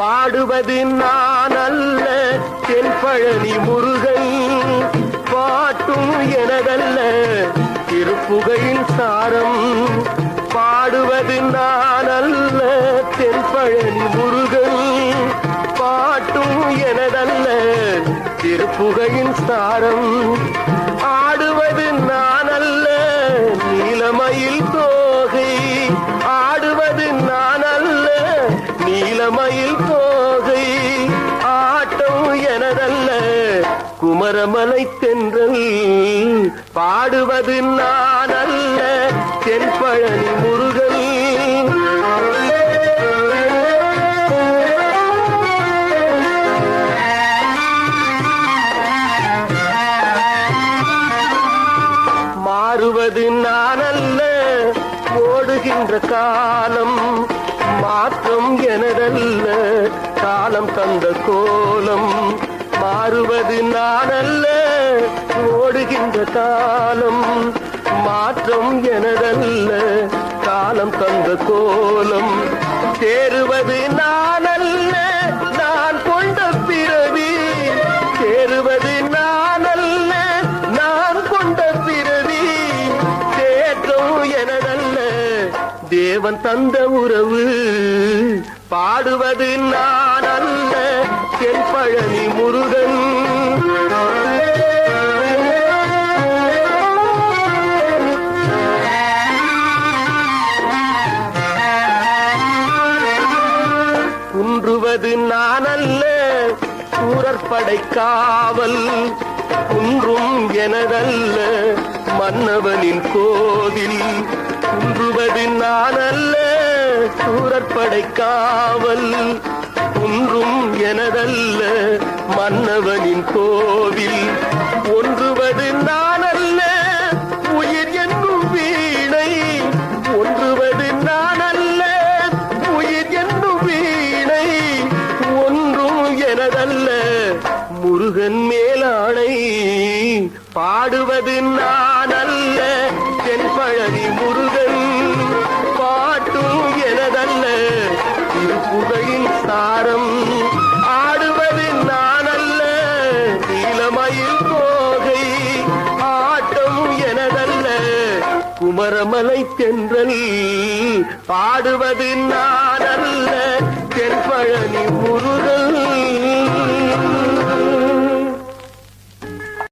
பாடுவது நான் அல்ல தென்பழனி முருகன் பாட்டும் எனதல்ல திருப்புகையின் சாரம் பாடுவது நான் அல்ல தென்பழனி முருகன் பாட்டும் எனதல்ல திருப்புகையின் சாரம் ஆடுவது நான் அல்ல நீலமயில் தோகை ஆடுவது நான் அல்ல நீலமயில் குமரமலை தென்றல் பாடுவது நான் அல்ல தென்பழனி முருகன். மாறுவது நான் அல்ல ஓடுகின்ற காலம் மாற்றம் எனதல்ல காலம் தந்த கோலம். மாறுவது நான் ஓடுகின்ற காலம் மாற்றம் எனதல்ல. காலம் தந்த கோலம் தேறுவது நானல்ல நான் கொண்ட பிறவி தேறுவது நானல்ல நான் கொண்ட பிறவி தேற்றம் எனதல்ல. தேவன் தந்த உறவு பாடுவது நானல்ல அல்ல பழனி முருகன். குன்றுவது நானல்ல சூரற்படை காவல். குன்றும் எனதல்ல மன்னவனின் கோவில். குன்றுவது நானல்ல சூரற்படை காவல். ஒன்றும் எனதல்ல மன்னவனின் கோவில். ஒன்றுவது நான் அல்ல உயிர் என்னும் வீணை. ஒன்றுவது நான் அல்ல உயிர் என்னும் வீணை. ஒன்றும் எனதல்ல முருகன் மேலானை. பாடுவது நான் அல்ல தென்பழனி முருகன். குமரமலை தென்றல் ஆடுவது நாடல்ல தென்பழனி முரு